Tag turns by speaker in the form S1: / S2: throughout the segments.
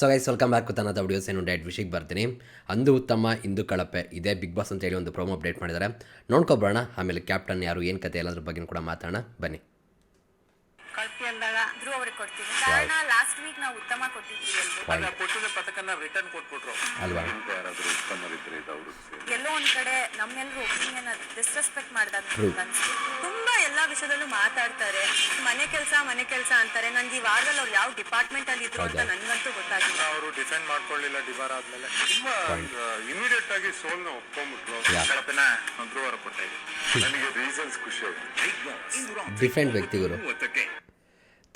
S1: So guys welcome back ತನ್ನ videos ಏನು diet ವಿಷಯಕ್ಕೆ ಬರ್ತೀನಿ. ಅಂದು ಉತ್ತಮ ಇಂದು ಕಳಪೆ. ಇದೇ ಬಿಗ್ ಬಾಸ್ ಅಂತ ಹೇಳಿ ಒಂದು ಪ್ರೋಮೋ ಅಪ್ಡೇಟ್ ಮಾಡಿದ್ದಾರೆ. ನೋಡ್ಕೊಬರೋಣ ಆಮೇಲೆ ಕ್ಯಾಪ್ಟನ್ ಯಾರು ಏನು ಕತೆ ಎಲ್ಲದ್ರ ಬಗ್ಗೆ ಕೂಡ ಮಾತಾಡೋಣ. ಬನ್ನಿ.
S2: ಕಳ್ಪಿ ಅಂದಾಗ ಧ್ರುವ ಅವ್ರಿಗೆ ಕೊಡ್ತೀನಿ ಕಾರಣ ಲಾಸ್ಟ್ ವೀಕ್ ನಾವು ಉತ್ತಮ ಕೊಟ್ಟಿದ್ವಿ ಎಲ್ರು
S3: ಅಲ್ಲ ಕೊಟ್ಟಿದ್ದ ಪದಕನ್ನ ರಿಟರ್ನ್ ಕೊಟ್ಬಿಟ್ರು.
S1: ಅಲ್ವಾ?
S2: ಎಲ್ಲೋ ಒಂದ್ ಕಡೆ ನಮ್ಮೆಲ್ಲರೂ ಒಪಿನಿಯನ್ ಡಿಸ್ರೆಸ್ಪೆಕ್ಟ್
S1: ಮಾಡ್ದಂತ
S2: ಅನ್ಸ್ತು. ತುಂಬಾ ಎಲ್ಲಾ ವಿಷಯದಲ್ಲೂ ಮಾತಾಡ್ತಾರೆ ಮನೆ ಕೆಲಸ ಮನೆ ಕೆಲಸ ಅಂತಾರೆ ನನ್ಗೆ ಈ ವಾರದಲ್ಲಿ ಅವ್ರು ಯಾವ ಡಿಪಾರ್ಟ್ಮೆಂಟ್ ಅಲ್ಲಿ ಇದ್ರು ಅಂತ? ನನ್ಗಂತೂ ಗೊತ್ತಾಗಿಲ್ಲ
S3: ಅವರು ಡಿಫೆಂಡ್ ಮಾಡ್ಕೊಳ್ಳಿಲ್ಲ ಡಿಬಾರ್ ಆದ್ಮೇಲೆ ತುಂಬಾ ಇಮಿಡಿಯೇಟ್ ಆಗಿ ಸೋಲ್ನ ಒಪ್ಕೊಂಡ್ಬಿಟ್ರು. ಕಳಪೆನ ಧ್ರುವರ ಕೊಟ್ಟ ನನಗೆ ರೀಸನ್ಸ್ ಖುಷಿ ಆಯ್ತು
S1: ಡಿಫೆಂಡ್ ವ್ಯಕ್ತಿಗಳು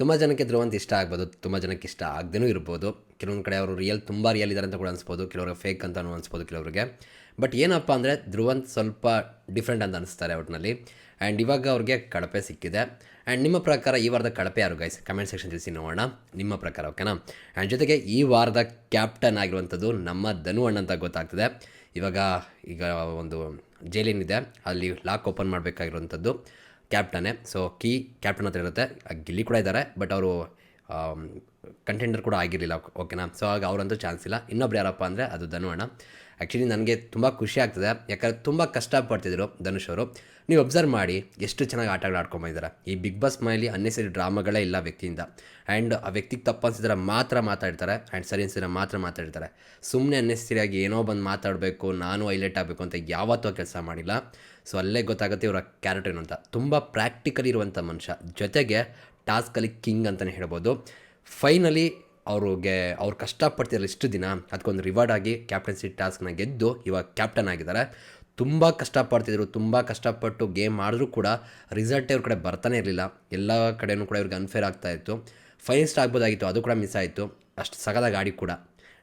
S1: ತುಂಬ ಜನಕ್ಕೆ ಧ್ರುವಂತ ಇಷ್ಟ ಆಗ್ಬೋದು, ತುಂಬ ಜನಕ್ಕೆ ಇಷ್ಟ ಆಗದೇನೂ ಇರ್ಬೋದು. ಕೆಲವೊಂದು ಕಡೆ ಅವರು ರಿಯಲ್ ತುಂಬ ರಿಯಲ್ ಇದ್ದಾರೆ ಅಂತ ಕೂಡ ಅನಿಸ್ಬೋದು, ಕೆಲವ್ರಿಗೆ ಫೇಕ್ ಅಂತ ಅನಿಸ್ಬೋದು ಕೆಲವರಿಗೆ. ಬಟ್ ಏನಪ್ಪ ಅಂದರೆ ಧ್ರುವಂತ್ ಸ್ವಲ್ಪ ಡಿಫ್ರೆಂಟ್ ಅಂತ ಅನಿಸ್ತಾರೆ ಒಟ್ಟಿನಲ್ಲಿ ಆ್ಯಂಡ್ ಇವಾಗ ಅವ್ರಿಗೆ ಕಳಪೆ ಸಿಕ್ಕಿದೆ. ಆ್ಯಂಡ್ ನಿಮ್ಮ ಪ್ರಕಾರ ಈ ವಾರದ ಕಳಪೆ ಯಾರು ಗೈಸ್ ಕಮೆಂಟ್ ಸೆಕ್ಷನ್ ತಿಳಿಸಿ ನೋಡೋಣ. ನಿಮ್ಮ ಪ್ರಕಾರ ಓಕೆನಾ ಆ್ಯಂಡ್ ಜೊತೆಗೆ ಈ ವಾರದ ಕ್ಯಾಪ್ಟನ್ ಆಗಿರುವಂಥದ್ದು ನಮ್ಮ ಧನು ಅಣ್ಣ ಅಂತ ಗೊತ್ತಾಗ್ತದೆ. ಇವಾಗ ಈಗ ಒಂದು ಜೈಲೇನಿದೆ ಅಲ್ಲಿ ಲಾಕ್ ಓಪನ್ ಮಾಡಬೇಕಾಗಿರುವಂಥದ್ದು ಕ್ಯಾಪ್ಟನೇ ಸೊ ಕೀ ಕ್ಯಾಪ್ಟನ್ ಹತ್ರ ಇರುತ್ತೆ. ಗಿಲ್ಲಿ ಕೂಡ ಇದ್ದಾರೆ ಬಟ್ ಅವರು ಕಂಟೆಂಡರ್ ಕೂಡ ಆಗಿರಲಿಲ್ಲ ಓಕೆನಾ ಸೊ ಆಗ ಅವರಂತೂ ಚಾನ್ಸ್ ಇಲ್ಲ. ಇನ್ನೊಬ್ರು ಯಾರಪ್ಪ ಅಂದರೆ ಅದು ಧನು ಅಣ್ಣ ಆ್ಯಕ್ಚುಲಿ ನನಗೆ ತುಂಬ ಖುಷಿ ಆಗ್ತದೆ. ಯಾಕಂದರೆ ತುಂಬ ಕಷ್ಟಪಡ್ತಿದ್ರು ಧನುಷ್ ಅವರು. ನೀವು ಅಬ್ಸರ್ವ್ ಮಾಡಿ ಎಷ್ಟು ಚೆನ್ನಾಗಿ ಆಟಗಳು ಆಡ್ಕೊಂಬಂದಿದ್ದಾರೆ ಈ ಬಿಗ್ ಬಾಸ್ ಮನೆಯಲ್ಲಿ ಅನ್ನೆಸರಿ ಡ್ರಾಮಾಗಳೇ ಇಲ್ಲ ವ್ಯಕ್ತಿಯಿಂದ. ಆ್ಯಂಡ್ ಆ ವ್ಯಕ್ತಿಗೆ ತಪ್ಪು ಅನ್ಸಿದ್ರೆ ಮಾತ್ರ ಮಾತಾಡ್ತಾರೆ. ಆ್ಯಂಡ್ ಸರಿ ಅನ್ಸಿದ್ರೆ ಮಾತ್ರ ಮಾತಾಡ್ತಾರೆ. ಸುಮ್ಮನೆ ಅನ್ನೆಸರಿಯಾಗಿ ಏನೋ ಬಂದು ಮಾತಾಡಬೇಕು, ನಾನು ಹೈಲೈಟ್ ಆಗಬೇಕು ಅಂತ ಯಾವತ್ತೂ ಕೆಲಸ ಮಾಡಿಲ್ಲ. ಸೊ ಅಲ್ಲೇ ಗೊತ್ತಾಗುತ್ತೆ ಇವರ ಕ್ಯಾರೆಕ್ಟರ್ ಏನು ಅಂತ ತುಂಬ ಪ್ರಾಕ್ಟಿಕಲ್ ಇರುವಂಥ ಮನುಷ್ಯ. ಜೊತೆಗೆ ಟಾಸ್ಕಲ್ಲಿ ಕಿಂಗ್ ಅಂತಲೇ ಹೇಳ್ಬೋದು. ಫೈನಲಿ ಅವ್ರಿಗೆ ಅವ್ರು ಕಷ್ಟಪಡ್ತಿರಲ್ಲ ಇಷ್ಟು ದಿನ ಅದಕ್ಕೊಂದು ರಿವಾರ್ಡ್ ಆಗಿ ಕ್ಯಾಪ್ಟನ್ಸಿ ಟಾಸ್ಕ್ನ ಗೆದ್ದು ಇವಾಗ ಕ್ಯಾಪ್ಟನ್ ಆಗಿದ್ದಾರೆ ತುಂಬ ಕಷ್ಟಪಡ್ತಿದ್ರು, ತುಂಬ ಕಷ್ಟಪಟ್ಟು ಗೇಮ್ ಆಡಿದ್ರೂ ಕೂಡ ರಿಸಲ್ಟೇ ಅವ್ರ ಕಡೆ ಬರ್ತಾನೆ ಇರಲಿಲ್ಲ. ಎಲ್ಲ ಕಡೆಯೂ ಕೂಡ ಇವ್ರಿಗೆ ಅನ್ಫೇರ್ ಆಗ್ತಾ ಇತ್ತು. ಫೈನಲಿಸ್ಟ್ ಆಗ್ಬೋದಾಗಿತ್ತು, ಅದು ಕೂಡ ಮಿಸ್ ಆಯಿತು. ಅಷ್ಟು ಸಗದ ಗಾಡಿ ಕೂಡ.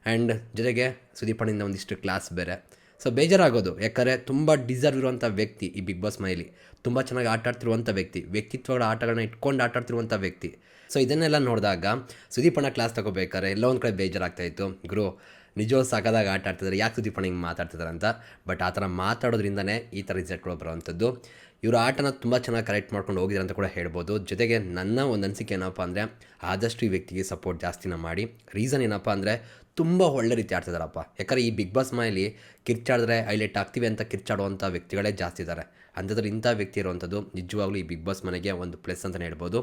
S1: ಆ್ಯಂಡ್ ಜೊತೆಗೆ ಸುದೀಪಣ್ಣಿಂದ ಒಂದಿಷ್ಟು ಕ್ಲಾಸ್ ಬೇರೆ. ಸೊ ಬೇಜಾರಾಗೋದು. ಯಾಕಂದರೆ ತುಂಬ ಡಿಸರ್ವ್ ಇರುವಂಥ ವ್ಯಕ್ತಿ ಈ ಬಿಗ್ ಬಾಸ್ ಮನೇಲಿ ತುಂಬ ಚೆನ್ನಾಗಿ ಆಟ ಆಡ್ತಿರುವಂಥ ವ್ಯಕ್ತಿ. ವ್ಯಕ್ತಿತ್ವಗಳ ಆಟಗಳನ್ನ ಇಟ್ಕೊಂಡು ಆಟ ಆಡ್ತಿರುವಂಥ ವ್ಯಕ್ತಿ. ಸೊ ಇದನ್ನೆಲ್ಲ ನೋಡಿದಾಗ ಸುದೀಪಣ್ಣ ಕ್ಲಾಸ್ ತಗೋಬೇಕಾದ್ರೆ ಎಲ್ಲ ಒಂದು ಕಡೆ ಬೇಜಾರಾಗ್ತಾಯಿತ್ತು ಗುರು ನಿಜವಾದ ಸಾಕಾದಾಗ ಆಟ ಆಡ್ತಿದ್ದಾರೆ ಯಾಕೆ ಸುದೀಪಣ್ಣ ಹಿಂಗೆ ಮಾತಾಡ್ತಿದ್ದಾರೆ ಅಂತ. ಬಟ್ ಆ ಥರ ಮಾತಾಡೋದ್ರಿಂದನೇ ಈ ಥರ ರಿಸಲ್ಟ್ಗಳು ಬರುವಂಥದ್ದು. ಇವರು ಆಟನ ತುಂಬ ಚೆನ್ನಾಗಿ ಕರೆಕ್ಟ್ ಮಾಡ್ಕೊಂಡು ಹೋಗಿದ್ದಾರೆ ಅಂತ ಕೂಡ ಹೇಳ್ಬೋದು. ಜೊತೆಗೆ ನನ್ನ ಒಂದು ಅನಿಸಿಕೆ ಏನಪ್ಪ ಅಂದರೆ, ಆದಷ್ಟು ಈ ವ್ಯಕ್ತಿಗೆ ಸಪೋರ್ಟ್ ಜಾಸ್ತಿನ ಮಾಡಿ. ರೀಸನ್ ಏನಪ್ಪ ಅಂದರೆ ತುಂಬ ಒಳ್ಳೆ ರೀತಿ ಆಡ್ತಿದ್ದಾರಪ್ಪ ಯಾಕಂದರೆ ಈ ಬಿಗ್ ಬಾಸ್ ಮನೆಯಲ್ಲಿ ಕಿರ್ಚಾಡಿದ್ರೆ ಹೈಲೈಟ್ ಆಗ್ತೀವಿ ಅಂತ ಕಿರ್ಚಾಡುವಂಥ ವ್ಯಕ್ತಿಗಳೇ ಜಾಸ್ತಿ ಇದ್ದಾರೆ ಅಂಥದ್ರಲ್ಲಿ ಇಂಥ ವ್ಯಕ್ತಿ ಇರುವಂಥದ್ದು ನಿಜವಾಗ್ಲೂ ಈ ಬಿಗ್ ಬಾಸ್ ಮನೆಗೆ ಒಂದು ಪ್ಲಸ್ ಅಂತಲೇ ಹೇಳ್ಬೋದು.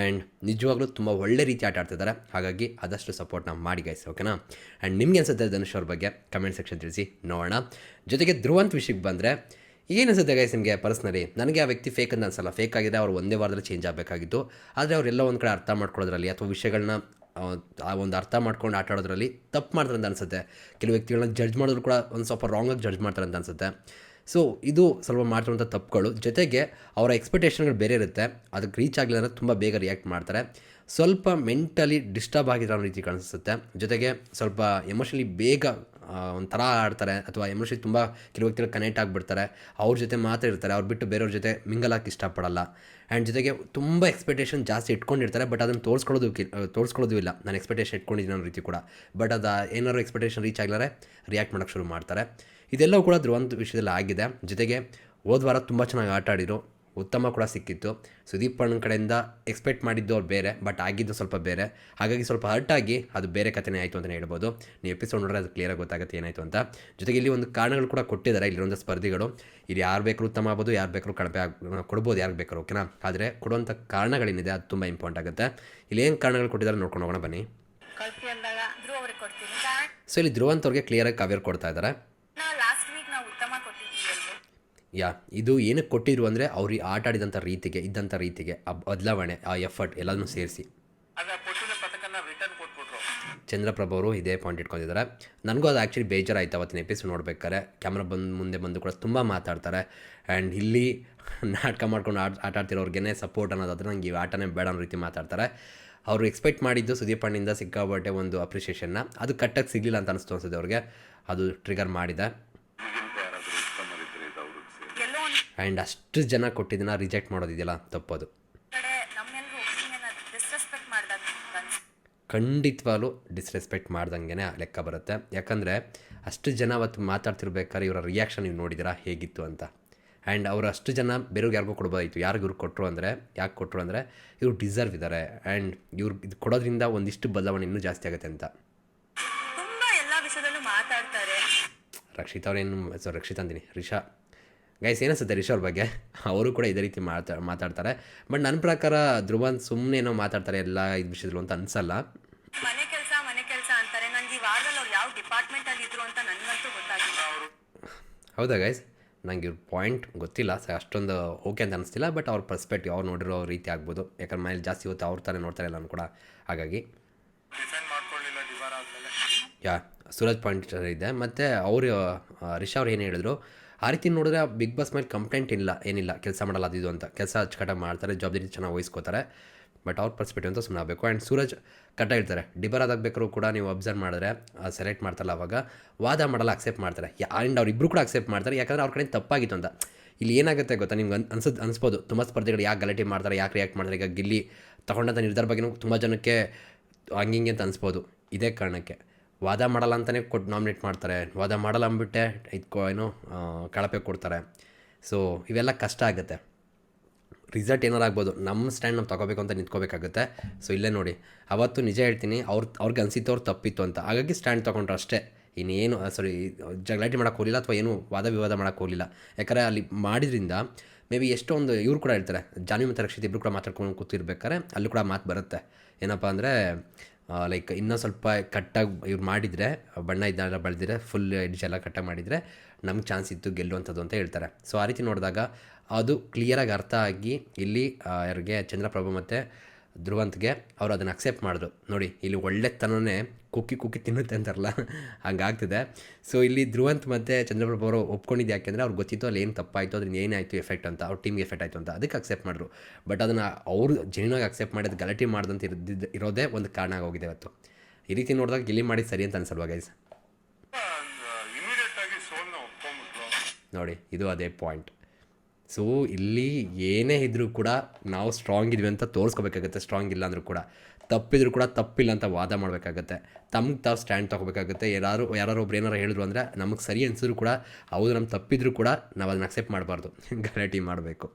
S1: ಆ್ಯಂಡ್ ನಿಜವಾಗ್ಲೂ ತುಂಬ ಒಳ್ಳೆ ರೀತಿ ಆಟ ಆಡ್ತಿದ್ದಾರೆ ಹಾಗಾಗಿ ಆದಷ್ಟು ಸಪೋರ್ಟ್ನ ಮಾಡಿ ಗೈಸ್ ಓಕೆನಾ ಆ್ಯಂಡ್ ನಿಮ್ಗೆ ಅನ್ಸುತ್ತೆ ಧನುಷ್ ಅವ್ರ ಬಗ್ಗೆ ಕಮೆಂಟ್ ಸೆಕ್ಷನ್ ತಿಳಿಸಿ, ನೋಡೋಣ. ಜೊತೆಗೆ ಧ್ರುವಂತ್ ವಿಷಯಕ್ಕೆ ಬಂದರೆ, ಏನು ಅನ್ಸುತ್ತೆ ಗೈಸ್ ನಿಮಗೆ ಪರ್ಸ್ನಲಿ ನನಗೆ ಆ ವ್ಯಕ್ತಿ ಫೇಕ್ ಅಂತ ಅನ್ಸಲ್ಲ. ಫೇಕ್ ಆಗಿದೆ, ಅವ್ರು ಒಂದೇ ವಾರದಲ್ಲಿ ಚೇಂಜ್ ಆಗಬೇಕಾಗಿತ್ತು. ಆದರೆ ಅವರೆಲ್ಲ ಒಂದು ಕಡೆ ಅರ್ಥ ಮಾಡ್ಕೊಳ್ಳೋದ್ರಲ್ಲಿ ಅಥವಾ ವಿಷಯಗಳನ್ನ ಆ ಒಂದು ಅರ್ಥ ಮಾಡ್ಕೊಂಡು ಆಟ ಆಡೋದ್ರಲ್ಲಿ ತಪ್ಪು ಮಾಡ್ತಾರೆ ಅಂತ ಅನಿಸುತ್ತೆ. ಕೆಲವು ವ್ಯಕ್ತಿಗಳನ್ನ ಜಡ್ಜ್ ಮಾಡಿದ್ರು ಕೂಡ ಒಂದು ಸ್ವಲ್ಪ ರಾಂಗಾಗಿ ಜಡ್ಜ್ ಮಾಡ್ತಾರೆ ಅಂತ ಅನಿಸುತ್ತೆ. ಸೊ ಇದು ಸ್ವಲ್ಪ ಮಾಡ್ತಿರುವಂಥ ತಪ್ಪುಗಳು. ಜೊತೆಗೆ ಅವರ ಎಕ್ಸ್ಪೆಕ್ಟೇಷನ್ಗಳು ಬೇರೆ ಇರುತ್ತೆ. ಅದಕ್ಕೆ ರೀಚ್ ಆಗಲಿಲ್ಲ ಅಂದರೆ ತುಂಬ ಬೇಗ ರಿಯಾಕ್ಟ್ ಮಾಡ್ತಾರೆ. ಸ್ವಲ್ಪ ಮೆಂಟಲಿ ಡಿಸ್ಟರ್ಬ್ ಆಗಿರೋ ರೀತಿ ಕಾಣಿಸುತ್ತೆ. ಜೊತೆಗೆ ಸ್ವಲ್ಪ ಎಮೋಷನಲಿ ಬೇಗ ಒಂಥರ ಆಡ್ತಾರೆ. ಅಥವಾ ಎಮೋಷನ್ ತುಂಬ ಕೆಲವು ವ್ಯಕ್ತಿಗಳು ಕನೆಕ್ಟ್ ಆಗಿಬಿಡ್ತಾರೆ. ಅವ್ರ ಜೊತೆ ಮಾತ್ರ ಇರ್ತಾರೆ. ಅವ್ರು ಬಿಟ್ಟು ಬೇರೆಯವ್ರ ಜೊತೆ ಮಿಂಗಲ್ ಹಾಕಿ ಇಷ್ಟಪಡಲ್ಲ. ಆ್ಯಂಡ್ ಜೊತೆಗೆ ತುಂಬ ಎಕ್ಸ್ಪೆಕ್ಟೇಷನ್ ಜಾಸ್ತಿ ಇಟ್ಕೊಂಡಿರ್ತಾರೆ ಬಟ್ ಅದನ್ನು ತೋರಿಸ್ಕೊಳ್ಳೋದು ತೋರಿಸ್ಕೊಳ್ಳೋದು ಇಲ್ಲ. ನಾನು ಎಕ್ಸ್ಪೆಕ್ಟೇಷನ್ ಇಟ್ಕೊಂಡಿದ್ದೀನಿ ಅನ್ನೋ ರೀತಿ ಕೂಡ. ಬಟ್ ಅದು ಏನಾದ್ರು ಎಕ್ಸ್ಪೆಕ್ಟೇಷನ್ ರೀಚ್ ಆಗಲಾರೆ ರಿಯಾಕ್ಟ್ ಮಾಡೋಕ್ಕೆ ಶುರು ಮಾಡ್ತಾರೆ. ಇದೆಲ್ಲವೂ ಕೂಡ ಒಂದು ವಿಷಯದಲ್ಲಿ ಆಗಿದೆ. ಜೊತೆಗೆ ಹೋದ ವಾರ ತುಂಬ ಚೆನ್ನಾಗಿ ಆಟ ಆಡಿರು ಉತ್ತಮ ಕೂಡ ಸಿಕ್ಕಿತ್ತು. ಸುದೀಪ್ ಅಣ್ಣನ ಕಡೆಯಿಂದ ಎಕ್ಸ್ಪೆಕ್ಟ್ ಮಾಡಿದ್ದು ಅವ್ರು ಬೇರೆ ಬಟ್ ಆಗಿದ್ದು ಸ್ವಲ್ಪ ಬೇರೆ. ಹಾಗಾಗಿ ಸ್ವಲ್ಪ ಹರ್ಟ್ ಆಗಿ ಅದು ಬೇರೆ ಕಥೆನೇ ಆಯಿತು ಅಂತಲೇ ಹೇಳ್ಬೋದು. ನೀವು ಎಪಿಸೋಡ್ ನೋಡಿದ್ರೆ ಅದು ಕ್ಲಿಯರಾಗಿ ಗೊತ್ತಾಗುತ್ತೆ ಏನಾಯಿತು ಅಂತ. ಜೊತೆಗೆ ಇಲ್ಲಿ ಒಂದು ಕಾರಣಗಳು ಕೂಡ ಕೊಟ್ಟಿದ್ದಾರೆ ಇಲ್ಲಿರುವಂಥ ಸ್ಪರ್ಧಿಗಳು. ಇಲ್ಲಿ ಯಾರು ಬೇಕಾದ್ರೂ ಉತ್ತಮ ಆಗ್ಬೋದು ಯಾರು ಬೇಕಾದ್ರೂ ಕಡಿಮೆ ಆಗ ಕೊಡ್ಬೋದು ಯಾರು ಬೇಕಾದ್ರು ಓಕೆನಾ ಆದರೆ ಕೊಡುವಂಥ ಕಾರಣಗಳೇನಿದೆ ಅದು ತುಂಬ ಇಂಪಾರ್ಟೆಂಟ್ ಆಗುತ್ತೆ. ಇಲ್ಲಿ ಏನು ಕಾರಣಗಳು ಕೊಟ್ಟಿದ್ದಾರೆ ನೋಡ್ಕೊಂಡು ಹೋಗೋಣ ಬನ್ನಿ. ಸೊ ಇಲ್ಲಿ ಧ್ರುವಂತವ್ರಿಗೆ ಕ್ಲಿಯರಾಗಿ ಕಾವ್ಯರ್ ಕೊಡ್ತಾ ಇದ್ದಾರೆ
S2: ಲಾಸ್ಟ್ ವೀಕ್ ನಾವು ಉತ್ತಮ ಕೊಟ್ಟಿದ್ವಿ ಎಲ್ರು
S1: ಯಾ ಇದು ಏನಕ್ಕೆ ಕೊಟ್ಟಿದ್ರು ಅಂದರೆ ಅವ್ರಿಗೆ ಆಟ ಆಡಿದಂಥ ರೀತಿಗೆ ಇದ್ದಂಥ ರೀತಿಗೆ ಆ ಬದಲಾವಣೆ ಆ ಎಫರ್ಟ್ ಎಲ್ಲಾನು ಸೇರಿಸಿ. ಚಂದ್ರಪ್ರಭು ಅವರು ಇದೇ ಪಾಯಿಂಟ್ ಇಟ್ಕೊಂಡಿದ್ದಾರೆ. ನನಗೂ ಅದು ಆ್ಯಕ್ಚುಲಿ ಬೇಜಾರಾಯ್ತು ಅವತ್ತಿನ ಎಪಿಸೋಡ್ ನೋಡ್ಬೇಕಾದ್ರೆ. ಕ್ಯಾಮ್ರಾ ಬಂದು ಮುಂದೆ ಬಂದು ಕೂಡ ತುಂಬ ಮಾತಾಡ್ತಾರೆ. ಆ್ಯಂಡ್ ಇಲ್ಲಿ ನಾಟಕ ಮಾಡ್ಕೊಂಡು ಆಟ ಆಟ ಆಡ್ತಿರೋರ್ಗೆ ಸಪೋರ್ಟ್ ಅನ್ನೋದಾದ್ರೆ ನಂಗೆ ಈ ಆಟನೇ ಬೇಡ ಅನ್ನೋ ರೀತಿ ಮಾತಾಡ್ತಾರೆ. ಅವರು ಎಕ್ಸ್ಪೆಕ್ಟ್ ಮಾಡಿದ್ದು ಸುದೀಪ್ ಅಣ್ಣಿಂದ ಸಿಕ್ಕಾಬಟ್ಟೆ ಒಂದು ಅಪ್ರಿಷಿಯೇಷನ್ನ ಅದು ಕಟ್ಟಕ್ಕೆ ಸಿಗಲಿಲ್ಲ ಅಂತ ಅನಿಸ್ತು ಅನ್ಸುತ್ತೆ ಅವ್ರಿಗೆ. ಅದು ಟ್ರಿಗರ್ ಮಾಡಿದೆ
S3: ಈಗಿಂತ ಯಾರಾದ್ರೂ ಉತ್ತಮರಿದ್ರೆ ಇದು ಅವರು
S2: ಎಲ್ಲೋ ಒಂದ್
S1: ಆ್ಯಂಡ್ ಅಷ್ಟು ಜನ ಕೊಟ್ಟಿದ್ದನ್ನ ರಿಜೆಕ್ಟ್ ಮಾಡೋದಿದೆಯಲ್ಲ? ತಪ್ಪೋದು. ಖಂಡಿತವಾಗ್ಲೂ ಡಿಸ್ರೆಸ್ಪೆಕ್ಟ್ ಮಾಡ್ದಂಗೆ ಲೆಕ್ಕ ಬರುತ್ತೆ. ಯಾಕಂದರೆ ಅಷ್ಟು ಜನ ಅವತ್ತು ಮಾತಾಡ್ತಿರ್ಬೇಕಾದ್ರೆ ಇವರ ರಿಯಾಕ್ಷನ್ ನೀವು ನೋಡಿದಿರಾ? ಹೇಗಿತ್ತು ಅಂತ. ಆ್ಯಂಡ್ ಅವರು ಅಷ್ಟು ಜನ ಬೇರೆಯವ್ರಿಗೆ ಯಾರಿಗೂ ಕೊಡ್ಬೋದಾಯಿತು ಯಾರಿಗೆ ಇವ್ರು ಕೊಟ್ಟರು ಅಂದರೆ ಯಾಕೆ ಕೊಟ್ಟರು ಅಂದರೆ ಇವ್ರು ಡಿಸರ್ವ್ ಇದ್ದಾರೆ ಆ್ಯಂಡ್ ಇವ್ರು ಇದು ಕೊಡೋದ್ರಿಂದ ಒಂದಿಷ್ಟು ಬದಲಾವಣೆ ಇನ್ನೂ ಜಾಸ್ತಿ ಆಗುತ್ತೆ ಅಂತ. ರಕ್ಷಿತ್ ಅವ್ರೇನು ಸೊ ರಕ್ಷಿತಾ ಅಂತೀನಿ ರಿಷಾ. ಗೈಸ್ ಏನಿಸುತ್ತೆ ರಿಷ್ ಅವ್ರ ಬಗ್ಗೆ ಅವರು ಕೂಡ ಇದೇ ರೀತಿ ಮಾತಾ ಮಾತಾಡ್ತಾರೆ. ಬಟ್ ನನ್ನ ಪ್ರಕಾರ ಧ್ರುವನ್ ಸುಮ್ಮನೆ ಏನೋ ಮಾತಾಡ್ತಾರೆ ಎಲ್ಲ ಇದು ವಿಷಯದಲ್ಲೂ ಅಂತ ಅನ್ಸಲ್ಲ.
S2: ಮನೆ ಕೆಲಸ ಮನೆ ಕೆಲಸ ಅಂತಾರೆ. ನನಗೆ ಈ ವಾರದಲ್ಲಿ ಅವ್ರು ಯಾವ ಡಿಪಾರ್ಟ್ಮೆಂಟ್ ಅಲ್ಲಿ ಇದ್ರು ಅಂತ ನನಗಂತೂ ಗೊತ್ತಾಗಿಲ್ಲ
S1: ಹೌದಾ ಗೈಸ್ ನನಗೆ ಇವ್ರ ಪಾಯಿಂಟ್ ಗೊತ್ತಿಲ್ಲ. ಸರ್ ಅಷ್ಟೊಂದು ಓಕೆ ಅಂತ ಅನಿಸ್ತಿಲ್ಲ. ಬಟ್ ಅವ್ರ ಪರ್ಸ್ಪೆಕ್ಟಿವ್ ಅವ್ರು ನೋಡಿರೋ ರೀತಿ ಆಗ್ಬೋದು. ಯಾಕಂದ್ರೆ ಮನೇಲಿ ಜಾಸ್ತಿ ಹೊತ್ತು ಅವ್ರ ಥರ ನೋಡ್ತಾರೆ ನಾನು ಕೂಡ. ಹಾಗಾಗಿ ಯಾ ಸೂರಜ್ ಪಾಯಿಂಟ್ ಇದೆ. ಮತ್ತು ಅವರು ರಿಷಾ ಅವ್ರು ಏನು ಹೇಳಿದ್ರು? ಆ ರೀತಿ ನೋಡಿದ್ರೆ ಬಿಗ್ ಬಾಸ್ ಮೇಲೆ ಕಂಪ್ಲೇಂಟ್ ಇಲ್ಲ, ಏನಿಲ್ಲ, ಕೆಲಸ ಮಾಡಲ್ಲ ಅದು ಇದು ಅಂತ. ಕೆಲಸ ಅಚ್ಚುಕಟ್ಟ ಮಾಡ್ತಾರೆ, ಜವಾಬ್ದಾರಿ ಚೆನ್ನಾಗಿ ವಹಿಸ್ಕೋತಾರೆ. ಬಟ್ ಅವ್ರ ಪರ್ಸ್ಪೆಕ್ಟಿವ್ ಅಂತ ಸುಮ್ಮನೆ ಆಗಬೇಕು. ಆ್ಯಂಡ್ ಸೂರಜ್ ಕಟ್ಟ ಹೇಳ್ತಾರೆ ಡಿಬರ್ ಆಗಬೇಕಾದ್ರೂ ಕೂಡ ನೀವು ಅಬ್ಸರ್ವ್ ಮಾಡಿದ್ರೆ ಸೆಲೆಕ್ಟ್ ಮಾಡ್ತಾರಲ್ಲ ಅವಾಗ, ವಾದ ಮಾಡಲ್ಲ ಅಕ್ಸೆಪ್ಟ್ ಮಾಡ್ತಾರೆ. ಆ್ಯಂಡ್ ಅವ್ರಿಬ್ರು ಕೂಡ ಅಕ್ಸೆಪ್ಟ್ ಮಾಡ್ತಾರೆ, ಯಾಕಂದರೆ ಅವ್ರ ಕಡೆ ತಪ್ಪಾಗಿತ್ತು ಅಂತ. ಇಲ್ಲಿ ಏನಾಗುತ್ತೆ ಗೊತ್ತಾ? ನಿಮ್ಗೆ ಅನ್ ಅನ್ಸೋದು, ಅನಿಸ್ಬೋದು. ತುಂಬ ಸ್ಪರ್ಧೆಗಳು ಯಾಕೆ ಗಲಾಟೆ ಮಾಡ್ತಾರೆ, ಯಾಕೆ ರಿಯಾಕ್ಟ್ ಮಾಡ್ತಾರೆ? ಈಗ ಗಿಲ್ಲಿ ತಗೊಂಡಂತ ನಿರ್ಧಾರ ಬಗ್ಗೆ ತುಂಬ ಜನಕ್ಕೆ ಹಂಗಿಂಗೆ ಅಂತ ಅನ್ಸ್ಬೋದು. ಇದೇ ಕಾರಣಕ್ಕೆ. ವಾದ ಮಾಡಲ್ಲ ಅಂತಲೇ ಕೊಟ್ಟು ನಾಮಿನೇಟ್ ಮಾಡ್ತಾರೆ. ವಾದ ಮಾಡಲ್ಲ ಅಂದ್ಬಿಟ್ಟೆ ಇದು ಏನು ಕಳಪೆ ಕೊಡ್ತಾರೆ. ಸೊ ಇವೆಲ್ಲ ಕಷ್ಟ ಆಗುತ್ತೆ. ರಿಸಲ್ಟ್ ಏನಾರು ಆಗ್ಬೋದು. ನಮ್ಮ ಸ್ಟ್ಯಾಂಡ್ ನಾವು ತಗೋಬೇಕು ಅಂತ ನಿಂತ್ಕೋಬೇಕಾಗುತ್ತೆ. ಸೊ ಇಲ್ಲೇ ನೋಡಿ. ಅವತ್ತು ನಿಜ ಹೇಳ್ತೀನಿ, ಅವ್ರು ಅವ್ರಿಗೆ ಅನಿಸಿತ್ತು ಅವ್ರು ತಪ್ಪಿತ್ತು ಅಂತ. ಹಾಗಾಗಿ ಸ್ಟ್ಯಾಂಡ್ ತೊಗೊಂಡ್ರು ಅಷ್ಟೇ. ಇನ್ನೇನು ಸಾರಿ ಜಗಳಾಟಿ ಮಾಡೋಕ್ಕೆ ಹೋಗಲಿಲ್ಲ ಅಥವಾ ಏನು ವಾದ ವಿವಾದ ಮಾಡೋಕ್ಕೆ ಹೋಗಲಿಲ್ಲ. ಯಾಕಂದರೆ ಅಲ್ಲಿ ಮಾಡಿದ್ರಿಂದ ಮೇ ಬಿ ಎಷ್ಟೊಂದು ಇವ್ರು ಕೂಡ ಹೇಳ್ತಾರೆ ಜಾನಿ ಮತ್ತು ರಕ್ಷಿತ ಇಬ್ಬರು ಕೂಡ ಮಾತಾಡ್ಕೊಂಡು ಕೂತಿರ್ಬೇಕಾರೆ ಅಲ್ಲೂ ಕೂಡ ಮಾತು ಬರುತ್ತೆ. ಏನಪ್ಪ ಅಂದರೆ ಲೈಕ್ ಇನ್ನೂ ಸ್ವಲ್ಪ ಕಟ್ಟಾಗಿ ಇವ್ರು ಮಾಡಿದರೆ ಬಣ್ಣ ಇದ್ದಾರೆ ಬೆಳೆದಿದ್ರೆ ಫುಲ್ ಎಡ್ಜ್ ಎಲ್ಲ ಕಟ್ಟಾಗಿ ಮಾಡಿದರೆ ನಮ್ಗೆ ಚಾನ್ಸ್ ಇತ್ತು ಗೆಲ್ಲುವಂಥದ್ದು ಅಂತ ಹೇಳ್ತಾರೆ. ಸೊ ಆ ರೀತಿ ನೋಡಿದಾಗ ಅದು ಕ್ಲಿಯರಾಗಿ ಅರ್ಥ ಆಗಿ ಇಲ್ಲಿ ಯಾರಿಗೆ ಚಂದ್ರಪ್ರಭು ಮತ್ತು ಧ್ರುವಂತ್ಗೆ ಅವರು ಅದನ್ನು ಅಕ್ಸೆಪ್ಟ್ ಮಾಡಿದ್ರು. ನೋಡಿ, ಇಲ್ಲಿ ಒಳ್ಳೆತನನೇ ಕುಕ್ಕಿ ಕುಕ್ಕಿ ತಿನ್ನುತ್ತೆ ಅಂತಾರಲ್ಲ? ಹಂಗಾಗ್ತಿದೆ. ಸೊ ಇಲ್ಲಿ ಧ್ರುವಂತ್ ಮತ್ತು ಚಂದ್ರಪ್ರಭು ಅವರು ಒಪ್ಕೊಂಡಿದ್ದು ಯಾಕೆಂದರೆ ಅವ್ರಿಗೆ ಗೊತ್ತಿತ್ತು ಅಲ್ಲಿ ಏನು ತಪ್ಪಾಯಿತು ಅದ್ರಿಂದ ಏನಾಯಿತು ಎಫೆಕ್ಟ್ ಅಂತ, ಅವ್ರ ಟೀಮ್ಗೆ ಎಫೆಕ್ಟ್ ಆಯಿತು ಅಂತ, ಅದಕ್ಕೆ ಅಕ್ಸೆಪ್ಟ್ ಮಾಡಿದ್ರು. ಬಟ್ ಅದನ್ನು ಅವರು ಜೆನ್ಯೂನಾಗಿ ಅಕ್ಸೆಪ್ಟ್ ಮಾಡಿದ ಗಲಾಟೆ ಮಾಡ್ದಂತ ಇರೋದಿದ್ದ ಇರೋದೇ ಒಂದು ಕಾರಣ ಆಗೋಗಿದೆ ಇವತ್ತು. ಈ ರೀತಿ ನೋಡಿದಾಗ ಗಿಲ್ಲಿ ಮಾಡಿದ್ದು ಸರಿ ಅಂತ ಅನ್ಸಲ್ವಾ ಗೈಸ್ ನೋಡಿ, ಇದು ಅದೇ ಪಾಯಿಂಟ್ ಸೊ ಇಲ್ಲಿ ಏನೇ ಇದ್ದರೂ ಕೂಡ ನಾವು ಸ್ಟ್ರಾಂಗ್ ಇದ್ವಿ ಅಂತ ತೋರಿಸ್ಕೋಬೇಕಾಗುತ್ತೆ ಸ್ಟ್ರಾಂಗ್ ಇಲ್ಲ ಅಂದರೂ ಕೂಡ. ತಪ್ಪಿದ್ರು ಕೂಡ ತಪ್ಪಿಲ್ಲ ಅಂತ ವಾದ ಮಾಡಬೇಕಾಗತ್ತೆ. ತಮ್ಗೆ ತಾವು ಸ್ಟ್ಯಾಂಡ್ ತೊಗೋಬೇಕಾಗುತ್ತೆ. ಯಾರು ಯಾರು ಒಬ್ರು ಏನಾರು ಹೇಳಿದ್ರು ಅಂದರೆ ನಮಗೆ ಸರಿ ಅನಿಸಿದ್ರು ಕೂಡ, ಹೌದು ನಮ್ಮ ತಪ್ಪಿದ್ರು ಕೂಡ ನಾವು ಅದನ್ನ ಅಕ್ಸೆಪ್ಟ್ ಮಾಡಬಾರ್ದು. ಗಲಾಟೆ ಮಾಡಬೇಕು.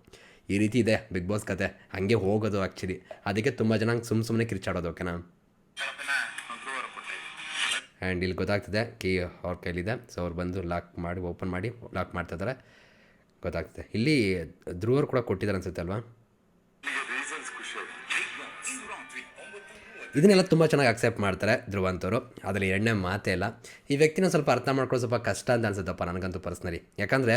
S1: ಈ ರೀತಿ ಇದೆ ಬಿಗ್ ಬಾಸ್ ಕತೆ. ಹಾಗೆ ಹೋಗೋದು ಆ್ಯಕ್ಚುಲಿ ಅದಕ್ಕೆ ತುಂಬ ಜನ ಸುಮ್ಮ ಸುಮ್ಮನೆ ಕಿರ್ಚಾಡೋದು ಓಕೆನಾ ಆ್ಯಂಡ್ ಇಲ್ಲಿ ಗೊತ್ತಾಗ್ತಿದೆ ಕೀ ಅವ್ರ ಕೈಲಿದೆ. ಸೊ ಅವ್ರು ಬಂದು ಲಾಕ್ ಮಾಡಿ ಓಪನ್ ಮಾಡಿ ಲಾಕ್ ಮಾಡ್ತಾ ಇದ್ದಾರೆ ಗೊತ್ತಾಗ್ತಿದೆ. ಇಲ್ಲಿ ಧ್ರುವರು ಕೂಡ ಕೊಟ್ಟಿದ್ದಾರೆ ಅನ್ಸುತ್ತೆ ಅಲ್ವಾ? ಇದನ್ನೆಲ್ಲ ತುಂಬ ಚೆನ್ನಾಗಿ ಅಕ್ಸೆಪ್ಟ್ ಮಾಡ್ತಾರೆ ಧ್ರುವಂತವರು. ಅದರಲ್ಲಿ ಎಣ್ಣೆ ಮಾತೇ ಇಲ್ಲ. ಈ ವ್ಯಕ್ತಿನ ಸ್ವಲ್ಪ ಅರ್ಥ ಮಾಡ್ಕೊಳ್ಳೋ ಸ್ವಲ್ಪ ಕಷ್ಟ ಅಂತ ಅನ್ಸುತ್ತಪ್ಪ ನನಗಂತೂ ಪರ್ಸ್ನಲಿ ಯಾಕಂದರೆ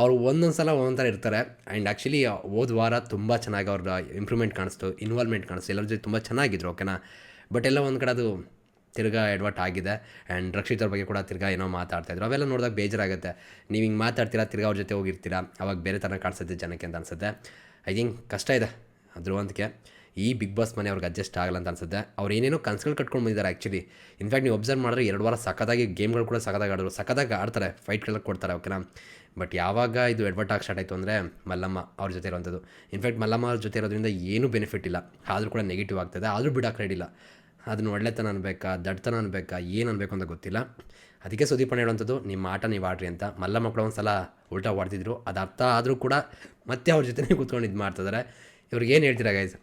S1: ಅವ್ರು ಒಂದೊಂದು ಸಲ ಒಂದೊಂದು ಥರ ಇರ್ತಾರೆ. ಆ್ಯಂಡ್ ಆ್ಯಕ್ಚುಲಿ ಹೋದ ವಾರ ತುಂಬ ಚೆನ್ನಾಗಿ ಅವ್ರ ಇಂಪ್ರೂವ್ಮೆಂಟ್ ಕಾಣಿಸ್ತು ಇನ್ವಾಲ್ವ್ಮೆಂಟ್ ಕಾಣಿಸ್ತು. ಎಲ್ಲರ ಜೊತೆ ತುಂಬ ಚೆನ್ನಾಗಿದ್ರು ಓಕೆನಾ ಬಟ್ ಎಲ್ಲ ಒಂದು ಕಡೆ ಅದು ತಿರ್ಗಾ ಎಡ್ವರ್ಟ್ ಆಗಿದೆ. ಆ್ಯಂಡ್ ರಕ್ಷಿತರ ಬಗ್ಗೆ ಕೂಡ ತಿರ್ಗಾ ಏನೋ ಮಾತಾಡ್ತಾಯಿದ್ರು ಅವೆಲ್ಲ ನೋಡಿದಾಗ ಬೇಜಾರಾಗುತ್ತೆ. ನೀವು ಹಿಂಗೆ ಮಾತಾಡ್ತೀರಾ, ತಿರ್ಗಾ ಅವ್ರ ಜೊತೆ ಹೋಗಿರ್ತೀರಾ? ಅವಾಗ ಬೇರೆ ಥರ ಕಾಣಿಸುತ್ತೆ ಜನಕ್ಕೆ ಅಂತ ಅನ್ಸುತ್ತೆ. ಐ ಥಿಂಕ್ ಕಷ್ಟ ಇದೆ ಧ್ರುವಂತಿಕೆ ಈ ಬಿಗ್ ಬಾಸ್ ಮನೆ ಅವ್ರಿಗೆ ಅಡ್ಜಸ್ಟ್ ಆಗಲ್ಲ ಅಂತ ಅನ್ಸುತ್ತೆ. ಅವ್ರು ಏನೇನೋ ಕನ್ಸ್ಗಳು ಕಟ್ಕೊಂಡು ಬಂದಿದ್ದಾರೆ ಆ್ಯಕ್ಚುಲಿ ಇನ್ಫ್ಯಾಕ್ಟ್ ನೀವು ಒಬ್ಸರ್ವ್ ಮಾಡಿದ್ರೆ ಎರಡು ವಾರ ಸಖತ್ತಾಗಿ ಗೇಮ್ಗಳು ಕೂಡ ಸಖತ್ತಾಗಿ ಆಡೋರು ಸಖತ್ತಾಗಿ ಆಡ್ತಾರೆ ಫೈಟ್ಗೆಲ್ಲ ಕೊಡ್ತಾರೆ ಓಕೆನಾ ಬಟ್ ಯಾವಾಗ ಇದು ಎಡ್ವರ್ಟ್ ಆಗಿ ಸ್ಟಾರ್ಟ್ ಆಯಿತು ಅಂದರೆ ಮಲ್ಲಮ್ಮ ಅವ್ರ ಜೊತೆ ಇರೋವಂಥದ್ದು ಇನ್ಫ್ಯಾಕ್ಟ್ ಮಲ್ಲಮ್ಮ ಅವ್ರ ಜೊತೆ ಇರೋದ್ರಿಂದ ಏನೂ ಬೆನಿಫಿಟ್ ಇಲ್ಲ. ಆದರೂ ಕೂಡ ನೆಗೆಟಿವ್ ಆಗ್ತದೆ, ಆದರೂ ಬಿಡೋಕೆ ರೆಡಿಲ್ಲ ಅದನ್ನ ಒಳ್ಳೆತನ ಅನ್ಬೇಕಾ, ದಡ್ತನ ಅನ್ಬೇಕಾ, ಏನು ಅನ್ಬೇಕು ಅಂತ ಗೊತ್ತಿಲ್ಲ. ಅದಕ್ಕೆ ಸುದೀಪಣ್ಣ ಹೇಳುವಂಥದ್ದು ನಿಮ್ಮ ಆಟ ನೀವು ಆಡ್ರಿ ಅಂತ. ಮಲ್ಲಮ್ಮ ಕೂಡ ಒಂದು ಸಲ ಉಲ್ಟಾ ಹೊಡೆದಿದ್ರು ಅದು ಅರ್ಥ ಆದರೂ ಕೂಡ ಮತ್ತೆ ಅವ್ರ ಜೊತೆ ಕೂತ್ಕೊಂಡು ಇದು ಮಾಡ್ತಿದ್ದಾರೆ ಇವ್ರಿಗೆ ಏನು ಹೇಳ್ತೀರಾ ಗೈಸ್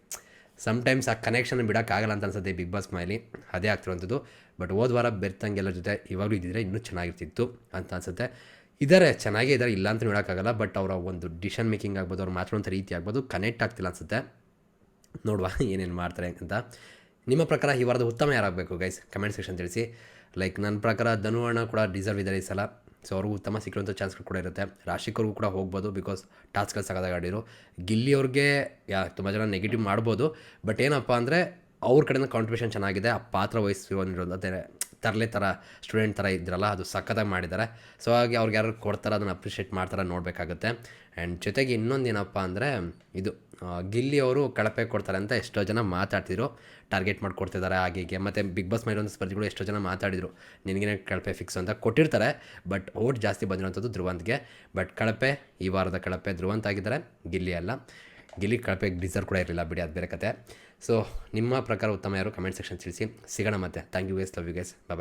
S1: ಸಮ್ಟೈಮ್ಸ್ ಆ ಕನೆಕ್ಷನ್ ಬಿಡೋಕ್ಕಾಗಲ್ಲ ಅಂತ ಅನ್ಸುತ್ತೆ ಬಿಗ್ ಬಾಸ್ ಮನೇಲಿ ಅದೇ ಆಗ್ತಿರುವಂಥದ್ದು. ಬಟ್ ಹೋದ ವಾರ ಬೆರ್ತಂಗೆಲ್ಲ ಜೊತೆ ಇವಾಗಲೂ ಇದ್ದಿದ್ರೆ ಇನ್ನೂ ಚೆನ್ನಾಗಿರ್ತಿತ್ತು ಅಂತ ಅನ್ಸುತ್ತೆ. ಇದ್ದಾರೆ ಚೆನ್ನಾಗೇ ಇದ್ದಾರೆ ಇಲ್ಲ ಅಂತ ಹೇಳೋಕ್ಕಾಗಲ್ಲ. ಬಟ್ ಅವರ ಒಂದು ಡಿಸಿಷನ್ ಮೇಕಿಂಗ್ ಆಗ್ಬೋದು, ಅವ್ರು ಮಾತಾಡುವಂಥ ರೀತಿ ಆಗ್ಬೋದು ಕನೆಕ್ಟ್ ಆಗ್ತಿಲ್ಲ ಅನ್ಸುತ್ತೆ. ನೋಡುವ ಏನೇನು ಮಾಡ್ತಾರೆ ಅಂತ. ನಿಮ್ಮ ಪ್ರಕಾರ ಈ ವಾರದ ಉತ್ತಮ ಯಾರಾಗಬೇಕು ಗೈಸ್ ಕಮೆಂಟ್ ಸೆಕ್ಷನ್ ತಿಳಿಸಿ. ಲೈಕ್ ನನ್ನ ಪ್ರಕಾರ ಧನುವರ್ಣ ಕೂಡ ಡಿಸರ್ವ್ ಇದ್ದಾರೆ ಈ ಸಲ. ಸೊ ಅವ್ರಿಗೂ ಉತ್ತಮ ಸಿಕ್ಕಿರುವಂಥ ಚಾನ್ಸ್ಗಳು ಕೂಡ ಇರುತ್ತೆ. ರಾಶಿಕರಿಗೂ ಕೂಡ ಹೋಗ್ಬೋದು ಬಿಕಾಸ್ ಟಾಸ್ಕ್ಗಳು ಸಗದಾಗ ಆಡಿರು ಗಿಲ್ಲಿ ಅವ್ರಿಗೆ, ಯಾ, ತುಂಬ ಜನ ನೆಗೆಟಿವ್ ಮಾಡ್ಬೋದು. ಬಟ್ ಏನಪ್ಪ ಅಂದರೆ ಅವ್ರ ಕಡೆಯಿಂದ ಕಾಂಟ್ರಿಬ್ಯೂಷನ್ ಚೆನ್ನಾಗಿದೆ. ಆ ಪಾತ್ರ ವಹಿಸಿರೋದು ಅದೇ ತರಲೆ ಥರ, ಸ್ಟೂಡೆಂಟ್ ಥರ ಇದ್ರಲ್ಲ, ಅದು ಸಖತ್ತಾಗಿ ಮಾಡಿದ್ದಾರೆ. ಸೊ ಹಾಗೆ ಅವ್ರಿಗೆ ಯಾರು ಕೊಡ್ತಾರೆ, ಅದನ್ನು ಅಪ್ರಿಷಿಯೇಟ್ ಮಾಡ್ತಾರೆ ನೋಡಬೇಕಾಗುತ್ತೆ. ಆ್ಯಂಡ್ ಜೊತೆಗೆ ಇನ್ನೊಂದು ಏನಪ್ಪ ಅಂದರೆ, ಇದು ಗಿಲ್ಲಿ ಅವರು ಕಳಪೆ ಕೊಡ್ತಾರೆ ಅಂತ ಎಷ್ಟೋ ಜನ ಮಾತಾಡ್ತಿದ್ರು. ಟಾರ್ಗೆಟ್ ಮಾಡಿಕೊಡ್ತಿದ್ದಾರೆ ಹಾಗೆ ಮತ್ತು ಬಿಗ್ ಬಾಸ್ ಮೇಲೊಂದು ಸ್ಪರ್ಧಿಗಳು ಎಷ್ಟೋ ಜನ ಮಾತಾಡಿದರು. ನಿನಗೇನೆ ಕಳಪೆ ಫಿಕ್ಸ್ ಅಂತ ಕೊಟ್ಟಿರ್ತಾರೆ ಬಟ್ ಓಟ್ ಜಾಸ್ತಿ ಬಂದಿರೋಂಥದ್ದು ಧ್ರುವಂತ್ಗೆ. ಬಟ್ ಕಳಪೆ, ಈ ವಾರದ ಕಳಪೆ ಧ್ರುವಂತ್ ಆಗಿದ್ದಾರೆ, ಗಿಲ್ಲಿ ಅಲ್ಲ. ಗಿಲ್ಲಿ ಕಳಪೆ ಡಿಸರ್ವ್ ಕೂಡ ಇರಲಿಲ್ಲ ಬಿಡಿ, ಅದು ಬೇರೆ ಕತೆ. ಸೊ ನಿಮ್ಮ ಪ್ರಕಾರ ಉತ್ತಮ ಯಾರು? ಕಮೆಂಟ್ ಸೆಕ್ಷನ್ ತಿಳಿಸಿ. ಸಿಗೋಣ ಮತ್ತೆ. Thank you guys love you guys bye